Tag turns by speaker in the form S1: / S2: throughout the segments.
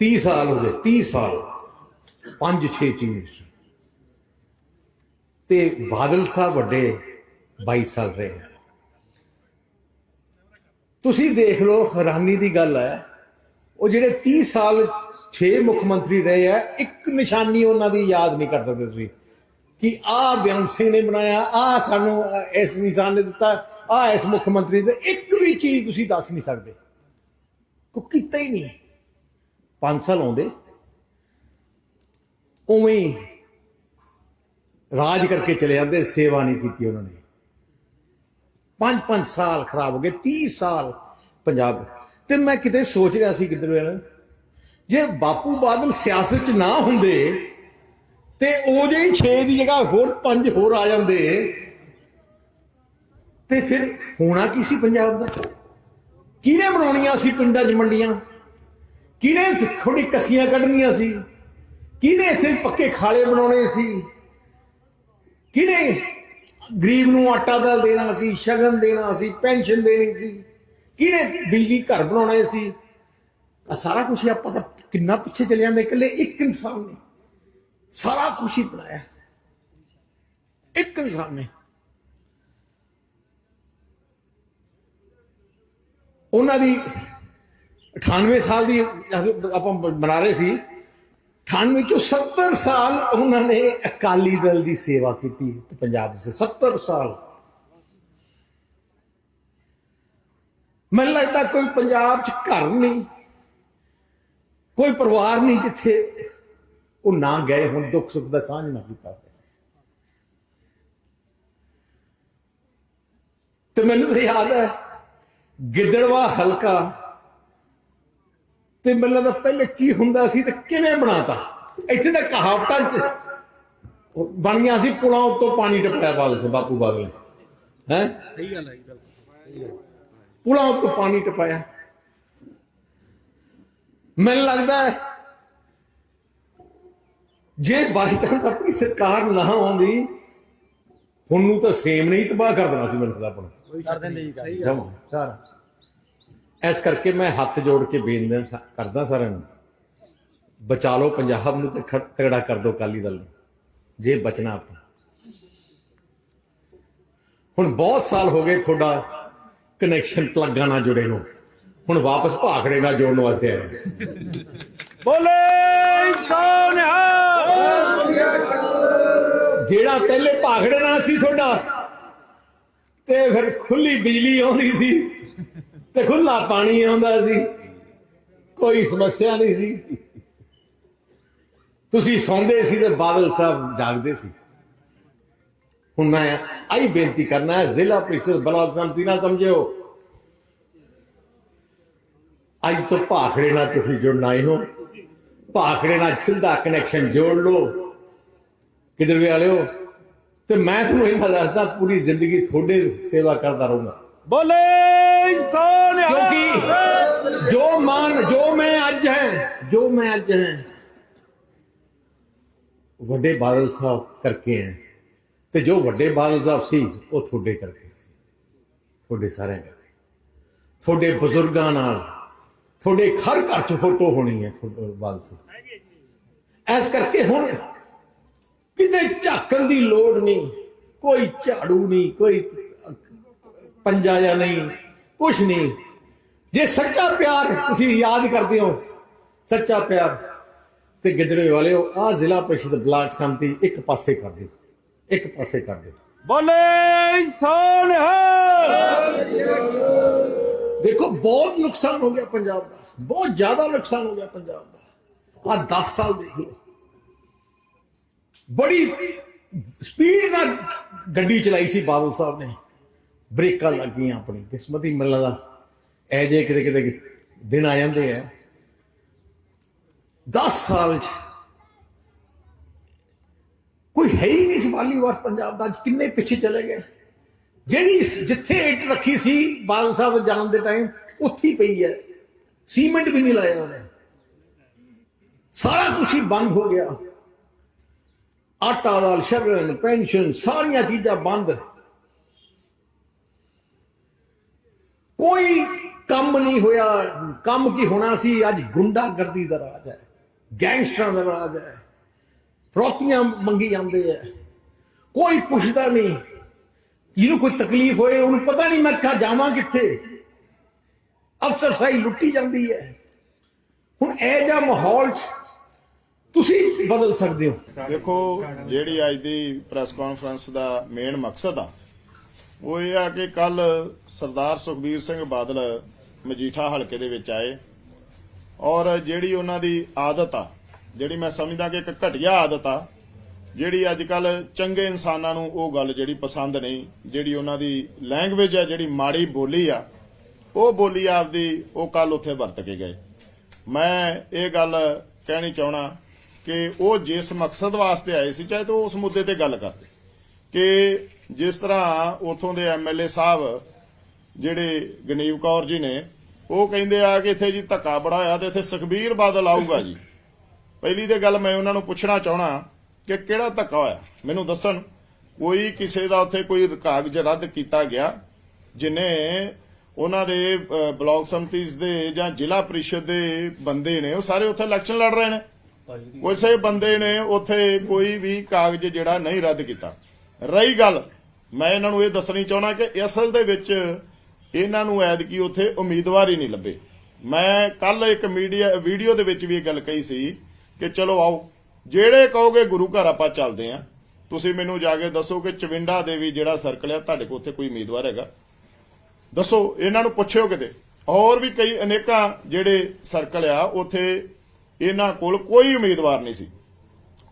S1: 30 ਸਾਲ ਹੋ ਗਏ 30 ਸਾਲ। 5 6 ਚੀਜ਼। ਤੇ ਬਾਦਲ ਸਾਹਿਬ ਵੱਡੇ 22 ਸਾਲ ਰਹੇ ਤੁਸੀਂ ਦੇਖ ਲਓ, ਹੈਰਾਨੀ ਦੀ ਗੱਲ ਹੈ, ਉਹ ਜਿਹੜੇ 30 ਸਾਲ 6 ਮੁੱਖ ਮੰਤਰੀ ਰਹੇ ਆ, ਇੱਕ ਨਿਸ਼ਾਨੀ ਉਹਨਾਂ ਦੀ ਯਾਦ ਨਹੀਂ ਕਰ ਸਕਦੇ ਤੁਸੀਂ ਕਿ ਆਹ ਬਿਆਨ ਸਿੰਘ ਨੇ ਬਣਾਇਆ ਆਹ ਸਾਨੂੰ ਇਸ ਇਨਸਾਨ ਨੇ ਦਿੱਤਾ ਆਹ ਇਸ ਮੁੱਖ ਮੰਤਰੀ ਦੇ ਇੱਕ ਵੀ ਚੀਜ਼ ਤੁਸੀਂ ਦੱਸ ਨਹੀਂ ਸਕਦੇ। ਕੋ ਕੀਤਾ ਹੀ ਨਹੀਂ। 5 ਸਾਲ ਆਉਂਦੇ। ਉਵੇਂ ਰਾਜ ਕਰਕੇ ਚਲੇ ਜਾਂਦੇ, ਸੇਵਾ ਨਹੀਂ ਕੀਤੀ ਉਹਨਾਂ ਨੇ। ਪੰਜ ਪੰਜ ਸਾਲ ਖਰਾਬ ਹੋ ਗਏ 30 ਸਾਲ ਪੰਜਾਬ। ਤੇ ਮੈਂ ਕਿਤੇ ਸੋਚ ਰਿਹਾ ਸੀ ਕਿੱਧਰ ਵੇਲੇ ਜੇ ਬਾਪੂ ਬਾਦਲ ਸਿਆਸਤ 'ਚ ਨਾ ਹੁੰਦੇ ਤੇ ਉਹ ਜੇ 6 ਦੀ ਜਗ੍ਹਾ ਹੋਰ 5 ਹੋਰ ਆ ਜਾਂਦੇ ਤੇ ਫਿਰ ਹੋਣਾ ਕੀ ਸੀ ਪੰਜਾਬ ਦਾ? ਕਿਹਨੇ ਬਣਾਉਣੀਆਂ ਸੀ ਪਿੰਡਾਂ 'ਚ ਮੰਡੀਆਂ? ਕਿਹਨੇ ਥੋੜੀ ਕਸੀਆਂ ਕੱਢਣੀਆਂ ਸੀ? ਕਿਹਨੇ ਇੱਥੇ ਪੱਕੇ ਖਾਲੇ ਬਣਾਉਣੇ ਸੀ? ਕਿਹਨੇ ਗਰੀਬ ਨੂੰ ਆਟਾ ਦਾਲ ਦੇਣਾ ਸੀ, ਸ਼ਗਨ ਦੇਣਾ ਸੀ, ਪੈਨਸ਼ਨ ਦੇਣੀ ਸੀ? ਕਿਹਨੇ ਬਿਜਲੀ ਘਰ ਬਣਾਉਣੇ ਸੀ? ਆ ਸਾਰਾ ਕੁਝ ਆਪਾਂ ਤਾਂ ਕਿੰਨਾ ਪਿੱਛੇ ਚਲੇ ਜਾਂਦੇ, ਇਕੱਲੇ ਇੱਕ ਇਨਸਾਨ ਨੇ। ਸਾਰਾ ਕੁਝ ਹੀ ਬਣਾਇਆ। ਇੱਕ ਇਨਸਾਨ ਨੇ। ਉਹਨਾਂ ਦੀ 98 ਸਾਲ ਦੀ ਆਪਾਂ ਬਣਾ ਰਹੇ ਸੀ। 98 ਚੋਂ 70 ਸਾਲ ਉਹਨਾਂ ਨੇ ਅਕਾਲੀ ਦਲ ਦੀ ਸੇਵਾ ਕੀਤੀ ਤੇ ਪੰਜਾਬ ਦੇ 70 ਸਾਲ। ਮੈਨੂੰ ਲੱਗਦਾ ਕੋਈ ਪੰਜਾਬ 'ਚ ਘਰ ਨਹੀਂ, ਕੋਈ ਪਰਿਵਾਰ ਨਹੀਂ ਜਿੱਥੇ ਉਹ ਨਾ ਗਏ ਹੁਣ, ਦੁੱਖ ਸੁੱਖ ਦਾ ਸਾਂਝ ਨਾ ਕੀਤਾ ਤੇ ਮੈਨੂੰ ਤਾਂ ਯਾਦ ਹੈ, ਗਿੱਦੜਵਾ ਹਲਕਾ ਤੇ ਮੈਨੂੰ ਲੱਗਦਾ ਪਹਿਲੇ ਕੀ ਹੁੰਦਾ ਸੀ ਤੇ ਕਿਵੇਂ ਬਣਾਤਾ? ਇੱਥੇ ਤਾਂ ਕਹਾਵਤਾਂ ਚ ਬਣੀਆਂ ਸੀ ਪੁਲਾਂ ਉੱਤੋਂ ਪਾਣੀ ਟਪਾਇਆ ਬਾਦਲ ਸੇ ਬਾਪੂ ਬਾਦਲ ਹੈ?
S2: ਸਹੀ ਗੱਲ ਹੈ ਗੱਲ
S1: ਪੁਲਾਂ ਉੱਤੋਂ ਪਾਣੀ ਟਪਾਇਆ। ਮੈਨੂੰ ਲੱਗਦਾ ਹੈ ਜੇ ਬਾਈ ਚਾਂਸ ਆਪਣੀ ਸਰਕਾਰ ਨਾ ਆਉਂਦੀ ਹੁਣ ਨੂੰ ਤਾਂ ਸੇਮ ਨਹੀਂ ਤਬਾਹ ਕਰ ਦੇਣਾ ਸੀ ਮੈਨੂੰ ਲੱਗਦਾ ਆਪਣਾ
S2: ਕਰ ਦਿੰਦੇ ਜੀ ਸਹੀ ਗੱਲ
S1: ਜਮਾ ਸਾਰਾ ਇਸ ਕਰਕੇ ਮੈਂ ਹੱਥ ਜੋੜ ਕੇ ਬੇਨਤੀ ਕਰਦਾ ਸਾਰਿਆਂ ਨੂੰ ਬਚਾ ਲਓ ਪੰਜਾਬ ਨੂੰ ਤੇ ਤਗੜਾ ਕਰ ਦਿਓ ਅਕਾਲੀ ਦਲ ਨੂੰ ਜੇ ਬਚਣਾ ਆਪਾਂ। ਹੁਣ ਬਹੁਤ ਸਾਲ ਹੋ ਗਏ ਤੁਹਾਡਾ ਕਨੈਕਸ਼ਨ ਪਲੱਗਾਂ ਨਾਲ ਜੁੜੇ ਨੂੰ ਹੁਣ ਵਾਪਸ ਭਾਖੜੇ ਨਾਲ ਜੋੜਨ ਵਾਸਤੇ ਆਏ
S2: ਬੋਲੇ ਸੋਨਿਹਾ
S1: ਜਿਹੜਾ ਪਹਿਲੇ ਭਾਖੜੇ ਨਾਲ ਸੀ ਤੁਹਾਡਾ ਤੇ ਫਿਰ ਖੁੱਲੀ ਬਿਜਲੀ ਆਉਂਦੀ ਸੀ। ਤੇ ਖੁੱਲਾ ਪਾਣੀ ਆਉਂਦਾ ਸੀ। ਕੋਈ ਸਮੱਸਿਆ ਨਹੀਂ ਸੀ। ਤੁਸੀਂ ਸੌਂਦੇ ਸੀ ਤੇ ਬਾਦਲ ਸਾਹਿਬ ਜਾਗਦੇ ਸੀ। ਹੁਣ ਮੈਂ ਆਈ ਬੇਨਤੀ ਕਰਨਾ ਹੈ, ਜ਼ਿਲ੍ਹਾ ਪ੍ਰੀਸ਼ਦ ਬਲਾਕ ਸੰਮਤੀ ਨਾ ਸਮਝਿਓ। ਅੱਜ ਤੋਂ ਭਾਖੜੇ ਨਾਲ ਤੁਸੀਂ ਜੁੜਨਾ ਹੀ ਹੋ। ਭਾਖੜੇ ਨਾਲ ਸਿੱਧਾ ਕਨੈਕਸ਼ਨ ਜੋੜ ਲਓ। ਕਿਧਰ ਵੀ ਵਾਲਿਓ ਤੇ ਮੈਂ ਤੁਹਾਨੂੰ ਇਹਨਾਂ ਦੱਸਦਾ, ਪੂਰੀ ਜ਼ਿੰਦਗੀ ਤੁਹਾਡੇ ਸੇਵਾ ਕਰਦਾ ਰਹੂੰਗਾ।
S2: ਬੋਲੇ ਸੋਨਿਹਾ
S1: ਕਿਉਂਕਿ ਜੋ ਮਾਨ, ਜੋ ਮੈਂ ਅੱਜ ਹੈ, ਜੋ ਮੈਂ ਅੱਜ ਹੈ, ਵੱਡੇ ਬਾਦਲ ਸਾਹਿਬ ਕਰਕੇ ਹੈ। ਤੇ ਜੋ ਵੱਡੇ ਬਾਦਲ ਸਾਹਿਬ ਸੀ, ਉਹ ਤੁਹਾਡੇ ਕਰਕੇ ਸੀ। ਤੁਹਾਡੇ ਸਾਰਿਆਂ ਕਰਕੇ। ਤੁਹਾਡੇ ਬਜ਼ੁਰਗਾਂ ਨਾਲ, ਤੁਹਾਡੇ ਘਰ ਘਰ ਚ ਫੋਟੋ ਹੋਣੀ ਹੈ ਤੁਹਾਡੇ ਬਾਦਲ ਸਾਹਿਬ। ਇਸ ਕਰਕੇ ਹੁਣ ਕਿਤੇ ਝਾਕਣ ਦੀ ਲੋੜ ਨਹੀਂ, ਕੋਈ ਝਾੜੂ ਨਹੀਂ, ਕੋਈ ਪੰਜਾ ਜਾਂ ਨਹੀਂ ਕੁਛ ਨਹੀਂ। ਜੇ ਸੱਚਾ ਪਿਆਰ ਤੁਸੀਂ ਯਾਦ ਕਰਦੇ ਹੋ ਸੱਚਾ ਪਿਆਰ। ਤੇ ਗਿੱਦੜੇ ਵਾਲਿਓ ਆ ਜ਼ਿਲ੍ਹਾ ਪ੍ਰੀਸ਼ਦ ਬਲਾਕ ਸੰਮਤੀ ਇੱਕ ਪਾਸੇ ਕਰ ਦਿਓ ਇੱਕ ਪਾਸੇ ਕਰ ਦਿਓ।
S2: ਬੋਲੇ ਸੋਨਿਹਾ
S1: ਦੇਖੋ ਬਹੁਤ ਨੁਕਸਾਨ ਹੋ ਗਿਆ ਪੰਜਾਬ ਦਾ ਬਹੁਤ ਜ਼ਿਆਦਾ ਨੁਕਸਾਨ ਹੋ ਗਿਆ ਪੰਜਾਬ ਦਾ। ਆ 10 ਸਾਲ ਦੇਖ ਲਓ। ਬੜੀ ਸਪੀਡ ਨਾਲ ਗੱਡੀ ਚਲਾਈ ਸੀ ਬਾਦਲ ਸਾਹਿਬ ਨੇ। ਬ੍ਰੇਕਾਂ ਗਈਆਂ ਆਪਣੀ ਕਿਸਮਤ ਹੀ ਮਿਲਣ ਦਾ ਐ ਜੇ ਕਿਤੇ ਕਿਤੇ ਦਿਨ ਆ ਜਾਂਦੇ ਆ। 10 ਸਾਲ ਚ ਕੋਈ ਹੈ ਹੀ ਨਹੀਂ ਸਵਾਲੀ ਵਾਰ ਪੰਜਾਬ ਦਾ, ਅੱਜ ਕਿੰਨੇ ਪਿੱਛੇ ਚਲੇ ਗਏ। ਜਿਹੜੀ ਜਿੱਥੇ ਇੱਟ ਰੱਖੀ ਸੀ ਬਾਦਲ ਸਾਹਿਬ ਜਾਣ ਦੇ ਟਾਈਮ ਉੱਥੇ ਪਈ ਹੈ। ਸੀਮੈਂਟ ਵੀ ਨਹੀਂ ਲਾਇਆ ਉਹਨੇ। ਸਾਰਾ ਕੁਝ ਹੀ ਬੰਦ ਹੋ ਗਿਆ। ਆਟਾ ਦਾਲ, ਸ਼ਗਨ, ਪੈਨਸ਼ਨ, ਸਾਰੀਆਂ ਚੀਜ਼ਾਂ ਬੰਦ। ਕੋਈ ਕੰਮ ਨਹੀਂ ਹੋਇਆ। ਕੰਮ ਕੀ ਹੋਣਾ ਸੀ? ਅੱਜ ਗੁੰਡਾਗਰਦੀ ਦਾ ਰਾਜ ਹੈ। ਗੈਂਗਸਟਰਾਂ ਦਾ ਰਾਜ ਹੈ। ਫਰੋਤੀਆਂ ਮੰਗੀ ਜਾਂਦੇ ਹੈ। ਕੋਈ ਪੁੱਛਦਾ ਨਹੀਂ। ਜਿਹਨੂੰ ਕੋਈ ਤਕਲੀਫ ਹੋਏ, ਉਹਨੂੰ ਪਤਾ ਨਹੀਂ ਮੈਂ ਕਹਾਂ ਜਾਵਾਂ ਕਿੱਥੇ। ਅਫਸਰਸ਼ਾਹੀ ਲੁੱਟੀ ਜਾਂਦੀ ਹੈ। ਹੁਣ ਇਹ ਜਿਹਾ ਮਾਹੌਲ 'ਚ ਤੁਸੀਂ ਬਦਲ ਸਕਦੇ ਹੋ।
S3: ਦੇਖੋ, ਜਿਹੜੀ ਅੱਜ ਦੀ ਪ੍ਰੈਸ ਕਾਨਫਰੰਸ ਦਾ ਮੇਨ ਮਕਸਦ ਆ ਉਹ ਇਹ ਆ ਕਿ ਕੱਲ ਸਰਦਾਰ ਸੁਖਬੀਰ ਸਿੰਘ ਬਾਦਲ ਮਜੀਠਾ ਹਲਕੇ ਦੇ ਵਿੱਚ ਆਏ ਔਰ ਜਿਹੜੀ ਉਹਨਾਂ ਦੀ ਆਦਤ ਆ, ਜਿਹੜੀ ਮੈਂ ਸਮਝਦਾ ਕਿ ਇੱਕ ਘਟੀਆ ਆਦਤ ਆ, ਜਿਹੜੀ ਅੱਜ ਕੱਲ ਚੰਗੇ ਇਨਸਾਨਾਂ ਨੂੰ ਉਹ ਗੱਲ ਜਿਹੜੀ ਪਸੰਦ ਨਹੀਂ, ਜਿਹੜੀ ਉਹਨਾਂ ਦੀ ਲੈਂਗੁਏਜ ਆ, ਜਿਹੜੀ ਮਾੜੀ ਬੋਲੀ ਆ, ਉਹ ਬੋਲੀ ਆਪਦੀ ਉਹ ਕੱਲ ਉੱਥੇ ਵਰਤ ਕੇ ਗਏ। ਮੈਂ ਇਹ ਗੱਲ ਕਹਿਣੀ ਚਾਹਣਾ ਕਿ ਉਹ ਜਿਸ ਮਕਸਦ ਵਾਸਤੇ ਆਏ ਸੀ, ਚਾਹੇ ਤਾਂ ਉਸ ਮੁੱਦੇ ਤੇ ਗੱਲ ਕਰਦੇ ਕਿ ਜਿਸ ਤਰ੍ਹਾਂ ਉਥੋਂ ਦੇ ਐਮਐਲਏ ਸਾਹਿਬ ਜਿਹੜੇ ਗਨੀਵ ਕੌਰ ਜੀ ਨੇ ਉਹ ਕਹਿੰਦੇ ਆ ਕਿ ਇੱਥੇ ਜੀ ਧੱਕਾ ਬੜਾ ਹੋਇਆ ਤੇ ਇੱਥੇ ਸੁਖਬੀਰ ਬਾਦਲ ਆਊਗਾ ਜੀ। ਪਹਿਲੀ ਤੇ ਗੱਲ ਮੈਂ ਉਹਨਾਂ ਨੂੰ ਪੁੱਛਣਾ ਚਾਹਣਾ ਕਿ ਕਿਹੜਾ ਧੱਕਾ ਹੋਇਆ? ਮੈਨੂੰ ਦੱਸਣ ਕੋਈ ਕਿਸੇ ਦਾ ਉੱਥੇ ਕੋਈ ਕਾਗਜ਼ ਰੱਦ ਕੀਤਾ ਗਿਆ ਜਿਨੇ ਉਹਨਾਂ ਦੇ ਬਲਾਕ ਸੰਮਤੀਜ਼ ਦੇ ਜਾਂ ਜ਼ਿਲ੍ਹਾ ਪ੍ਰੀਸ਼ਦ ਦੇ ਬੰਦੇ ਨੇ ਉਹ ਸਾਰੇ ਉੱਥੇ ਇਲੈਕਸ਼ਨ ਲੜ ਰਹੇ ਨੇ। ਕਿਸੇ ਬੰਦੇ ਨੇ ਉੱਥੇ ਕੋਈ ਵੀ ਕਾਗਜ਼ ਜਿਹੜਾ ਨਹੀਂ ਰੱਦ ਕੀਤਾ। ਰਹੀ ਗੱਲ। ਮੈਂ ਇਹਨਾਂ ਨੂੰ ਇਹ ਦੱਸਣੀ ਚਾਹਣਾ ਕਿ ਅਸਲ ਦੇ ਵਿੱਚ ਇਹਨਾਂ ਨੂੰ ਐਤਕੀ ਉੱਥੇ ਉਮੀਦਵਾਰ ਹੀ ਨਹੀਂ ਲੱਭੇ। ਮੈਂ ਕੱਲ ਇੱਕ ਮੀਡੀਆ, ਵੀਡੀਓ ਦੇ ਵਿੱਚ ਵੀ ਇਹ ਗੱਲ ਕਹੀ ਸੀ ਕਿ ਚਲੋ ਆਓ, ਜਿਹੜੇ ਕਹੋਗੇ ਗੁਰੂ ਘਰ ਆਪਾਂ ਚੱਲਦੇ ਆਂ। ਤੁਸੀਂ ਮੈਨੂੰ ਜਾ ਕੇ ਦੱਸੋ ਕਿ ਚਵਿੰਡਾ ਦੇਵੀ ਜਿਹੜਾ ਸਰਕਲ ਆ, ਤੁਹਾਡੇ ਕੋਲ ਉੱਥੇ ਕੋਈ ਉਮੀਦਵਾਰ ਹੈਗਾ? ਦੱਸੋ, ਇਹਨਾਂ ਨੂੰ ਪੁੱਛਿਓ ਕਿਤੇ। ਹੋਰ ਵੀ ਕਈ ਅਨੇਕਾਂ ਜਿਹੜੇ ਸਰਕਲ ਆ, ਉੱਥੇ ਇਹਨਾਂ ਕੋਲ ਕੋਈ ਉਮੀਦਵਾਰ ਨਹੀਂ ਸੀ।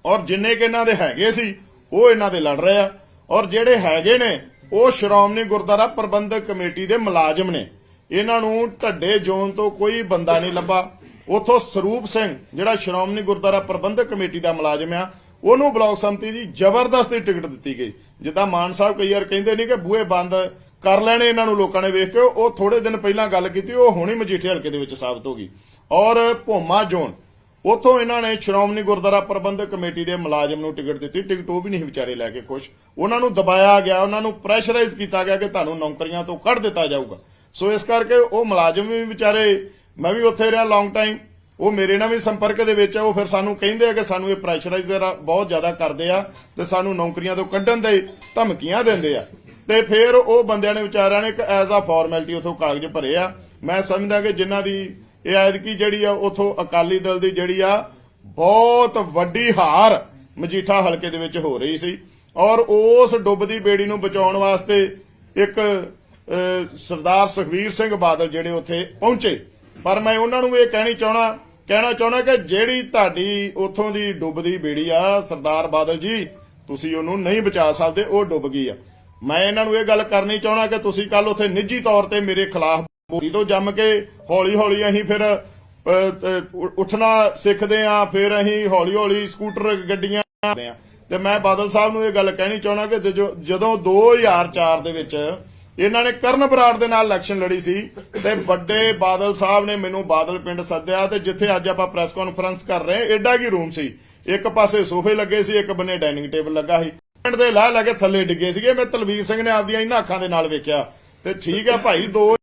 S3: ਔਰ ਜਿੰਨੇ ਕਿ ਇਹਨਾਂ ਦੇ ਹੈਗੇ ਸੀ ਉਹ ਇਹਨਾਂ ਦੇ ਲੜ ਰਹੇ ਆ। ਔਰ ਜਿਹੜੇ ਹੈਗੇ ਨੇ, ਉਹ ਸ਼੍ਰੋਮਣੀ ਗੁਰਦੁਆਰਾ ਪ੍ਰਬੰਧਕ ਕਮੇਟੀ ਦੇ ਮੁਲਾਜ਼ਮ ਨੇ। ਇਹਨਾਂ ਨੂੰ ਢੱਡੇ ਜ਼ੋਨ ਤੋਂ ਕੋਈ ਬੰਦਾ ਨਹੀਂ ਲੱਭਾ। ਉਥੋਂ ਸਰੂਪ ਸਿੰਘ, ਜਿਹੜਾ ਸ਼੍ਰੋਮਣੀ ਗੁਰਦੁਆਰਾ ਪ੍ਰਬੰਧਕ ਕਮੇਟੀ ਦਾ ਮੁਲਾਜ਼ਮ ਆ, ਉਹਨੂੰ ਬਲਾਕ ਸੰਮਤੀ ਦੀ ਜ਼ਬਰਦਸਤੀ ਟਿਕਟ ਦਿੱਤੀ ਗਈ। ਜਿੱਦਾਂ ਮਾਨ ਸਾਹਿਬ ਕਈ ਵਾਰ ਕਹਿੰਦੇ ਨਹੀਂ ਕਿ ਬੂਹੇ ਬੰਦ ਕਰ ਲੈਣੇ ਇਹਨਾਂ ਨੂੰ ਲੋਕਾਂ ਨੇ ਵੇਖ ਕੇ, ਉਹ ਥੋੜੇ ਦਿਨ ਪਹਿਲਾਂ ਗੱਲ ਕੀਤੀ, ਉਹ ਹੁਣੀ ਮਜੀਠੇ ਹਲਕੇ ਦੇ ਵਿੱਚ ਸਾਬਤ ਹੋ ਗਈ। ਔਰ ਭੋਮਾ ਜ਼ੋਨ ਉਥੋਂ ਇਹਨਾਂ ਨੇ ਸ਼੍ਰੋਮਣੀ ਗੁਰਦੁਆਰਾ ਪ੍ਰਬੰਧਕ ਕਮੇਟੀ ਦੇ ਮੁਲਾਜ਼ਮ ਨੂੰ ਟਿਕਟ ਦਿੱਤੀ। ਟਿਕਟ ਉਹ ਵੀ ਨਹੀਂ ਵਿਚਾਰੇ ਲੈ ਕੇ ਖੁਸ਼। ਉਹਨਾਂ ਨੂੰ ਦਬਾਇਆ ਗਿਆ, ਉਹਨਾਂ ਨੂੰ ਪ੍ਰੈਸ਼ਰਾਈਜ਼ ਕੀਤਾ ਗਿਆ ਕਿ ਤੁਹਾਨੂੰ ਨੌਕਰੀਆਂ ਤੋਂ ਕੱਢ ਦਿੱਤਾ ਜਾਊਗਾ। ਸੋ ਇਸ ਕਰਕੇ ਉਹ ਮੁਲਾਜ਼ਮ ਵੀ ਵਿਚਾਰੇ, ਮੈਂ ਵੀ ਉੱਥੇ ਰਿਹਾ ਲੌਂਗ ਟਾਈਮ ਉਹ ਮੇਰੇ ਨਾਲ ਵੀ ਸੰਪਰਕ ਦੇ ਵਿੱਚ ਆ, ਉਹ ਫਿਰ ਸਾਨੂੰ ਕਹਿੰਦੇ ਆ ਕਿ ਸਾਨੂੰ ਇਹ ਪ੍ਰੈਸ਼ਰਾਈਜ਼ਰ ਬਹੁਤ ਜ਼ਿਆਦਾ ਕਰਦੇ ਆ ਤੇ ਸਾਨੂੰ ਨੌਕਰੀਆਂ ਤੋਂ ਕੱਢਣ ਦੇ ਧਮਕੀਆਂ ਦਿੰਦੇ ਆ। ਤੇ ਫਿਰ ਉਹ ਬੰਦਿਆਂ ਨੇ ਵਿਚਾਰਿਆਂ ਨੇ ਇੱਕ ਐਜ਼ ਆ ਫਾਰਮੈਲਿਟੀ ਉਥੋਂ ਕਾਗਜ਼ ਭਰੇ ਆ। ਮੈਂ ਸਮਝਦਾ ਕਿ ਜਿਨ੍ਹਾਂ ਦੀ ਇਹ ਐਤਕੀ ਜਿਹੜੀ ਆ, ਉਥੋਂ ਅਕਾਲੀ ਦਲ ਦੀ ਜਿਹੜੀ ਆ, ਬਹੁਤ ਵੱਡੀ ਹਾਰ ਮਜੀਠਾ ਹਲਕੇ ਦੇ ਵਿੱਚ ਹੋ ਰਹੀ ਸੀ। ਔਰ ਉਸ ਡੁੱਬਦੀ ਬੇੜੀ ਨੂੰ ਬਚਾਉਣ ਵਾਸਤੇ ਇੱਕ ਸਰਦਾਰ ਸੁਖਵੀਰ ਸਿੰਘ ਬਾਦਲ ਜਿਹੜੇ ਉੱਥੇ ਪਹੁੰਚੇ। ਪਰ ਮੈਂ ਉਹਨਾਂ ਨੂੰ ਇਹ ਕਹਿਣੀ ਚਾਹਣਾ, ਕਹਿਣਾ ਚਾਹਣਾ ਕਿ ਜਿਹੜੀ ਤੁਹਾਡੀ ਉਥੋਂ ਦੀ ਡੁੱਬਦੀ ਬੇੜੀ ਆ, ਸਰਦਾਰ ਬਾਦਲ ਜੀ, ਤੁਸੀਂ ਉਹਨੂੰ ਨਹੀਂ ਬਚਾ ਸਕਦੇ, ਉਹ ਡੁੱਬ ਗਈ ਆ। ਮੈਂ ਇਹਨਾਂ ਨੂੰ ਇਹ ਗੱਲ ਕਰਨੀ ਚਾਹਣਾ ਕਿ ਤੁਸੀਂ ਕੱਲ ਉੱਥੇ ਨਿੱਜੀ ਤੌਰ ਤੇ ਮੇਰੇ ਖਿਲਾਫ ਬੋਲੀ ਜੰਮ ਕੇ ਹੌਲੀ ਹੌਲੀ ਅਸੀਂ ਫਿਰ ਅ, ਉੱਠਣਾ ਸਿੱਖਦੇ ਆ ਫਿਰ ਅਸੀਂ ਹੌਲੀ ਹੌਲੀ ਸਕੂਟਰ ਗੱਡੀਆਂ ਤੇ ਮੈਂ ਬਾਦਲ ਸਾਹਿਬ ਨੂੰ ਇਹ ਗੱਲ ਕਹਿਣੀ ਚਾਹਣਾ ਕਿ ਜਦੋਂ- 2004 ਦੇ ਵਿੱਚ ਇਹਨਾਂ ਨੇ ਕਰਨ ਬਰਾੜ ਦੇ ਨਾਲ ਇਲੈਕਸ਼ਨ ਲੜੀ ਸੀ ਤੇ ਵੱਡੇ ਬਾਦਲ ਸਾਹਿਬ ਨੇ ਮੈਨੂੰ ਬਾਦਲ ਪਿੰਡ ਸੱਦਿਆ ਤੇ ਜਿੱਥੇ ਅੱਜ ਆਪਾਂ ਪ੍ਰੈਸ ਕਾਨਫਰੰਸ ਕਰ ਰਹੇ ਹਾਂ ਐਡਾ ਕੀ ਰੂਮ ਸੀ। ਇੱਕ ਪਾਸੇ ਸੋਫੇ ਲੱਗੇ ਸੀ ਇੱਕ ਬੰਨੇ ਡਾਈਨਿੰਗ ਟੇਬਲ ਲੱਗਾ ਸੀ। ਪਿੰਡ ਦੇ ਲਾਹ ਲਾ ਕੇ ਥੱਲੇ ਡਿੱਗੇ ਸੀਗੇ। ਮੈਂ ਤਲਵੀਰ ਸਿੰਘ ਨੇ ਆਪਦੀਆਂ ਇਹਨਾਂ ਅੱਖਾਂ ਦੇ ਨਾਲ ਵੇਖਿਆ। ਤੇ ਠੀਕ ਹੈ ਭਾਈ ਦੋ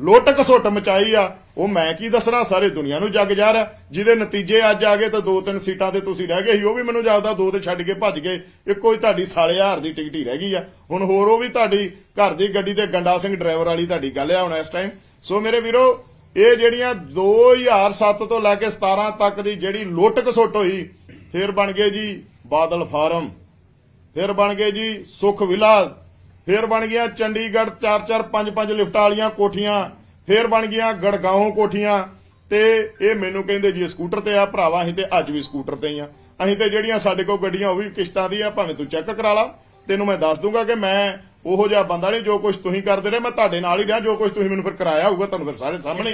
S3: ਲੋਟਕ ਸੁੱਟ ਮਚਾਈ ਆ। ਉਹ ਮੈਂ ਕੀ ਦੱਸਣਾ? ਸਾਰੇ ਦੁਨੀਆ ਨੂੰ ਜੱਗ ਜਾ ਰਿਹਾ। ਜਿਹਦੇ ਨਤੀਜੇ ਅੱਜ ਆ ਗਏ ਤਾਂ ਦੋ ਤਿੰਨ ਸੀਟਾਂ ਤੇ ਤੁਸੀਂ ਰਹਿ ਗਏ ਸੀ, ਉਹ ਵੀ ਮੈਨੂੰ ਜਾਪਦਾ, ਦੋ ਤੇ ਛੱਡ ਕੇ ਭੱਜ ਗਏ। ਇੱਕੋ ਹੀ ਤੁਹਾਡੀ ਸਾਲੇ ਹਾਰ ਦੀ ਟਿਕਟ ਹੀ ਰਹਿ ਗਈ ਆ। ਹੁਣ ਹੋਰ ਉਹ ਵੀ ਤੁਹਾਡੀ ਘਰ ਦੀ ਗੱਡੀ ਤੇ ਗੰਡਾ ਸਿੰਘ ਡਰਾਈਵਰ ਵਾਲੀ ਤੁਹਾਡੀ ਗੱਲ ਆ ਹੁਣ ਇਸ ਟਾਈਮ ਸੋ ਮੇਰੇ ਵੀਰੋ, ਇਹ ਜਿਹੜੀਆਂ 2007 ਤੋਂ ਲੈ ਕੇ 17 ਤੱਕ ਦੀ ਜਿਹੜੀ ਲੋਟਕ ਸੁੱਟ ਹੋਈ, ਫਿਰ ਬਣ ਗਏ ਜੀ ਬਾਦਲ ਫਾਰਮ। ਫਿਰ ਬਣ ਗਏ ਜੀ ਸੁਖ ਵਿਲਾਸ। ਫੇਰ ਬਣ ਗਿਆ ਚੰਡੀਗੜ੍ਹ 4-4 5-5 ਲਿਫਟਾਂ ਵਾਲੀਆਂ ਕੋਠੀਆਂ, ਫਿਰ ਬਣ ਗਈਆਂ ਗੜਗਾਉਂ ਕੋਠੀਆਂ ਤੇ ਇਹ ਮੈਨੂੰ ਕਹਿੰਦੇ ਜੀ ਸਕੂਟਰ ਤੇ ਆ ਭਰਾਵਾ, ਅਸੀਂ ਤੇ ਅੱਜ ਵੀ ਸਕੂਟਰ ਤੇ ਹੀ ਆ। ਅਸੀਂ ਤੇ ਜਿਹੜੀਆਂ ਸਾਡੇ ਕੋਲ ਗੱਡੀਆਂ, ਉਹ ਵੀ ਕਿਸ਼ਤਾਂ ਦੀ ਆ, ਭਾਵੇਂ ਤੂੰ ਚੈੱਕ ਕਰਾ ਲਾ। ਤੈਨੂੰ ਮੈਂ ਦੱਸ ਦੂੰਗਾ ਕਿ ਮੈਂ ਉਹੋ ਜਿਹਾ ਬੰਦਾ ਨਹੀਂ ਜੋ ਕੁਝ ਤੁਸੀਂ ਕਰਦੇ ਰਹੇ, ਮੈਂ ਤੁਹਾਡੇ ਨਾਲ ਹੀ ਰਿਹਾ, ਜੋ ਕੁਝ ਤੁਸੀਂ ਮੈਨੂੰ ਫਿਰ ਕਰਾਇਆ ਹੋਊਗਾ, ਤੁਹਾਨੂੰ ਫਿਰ ਸਾਰੇ ਸਾਹਮਣੇ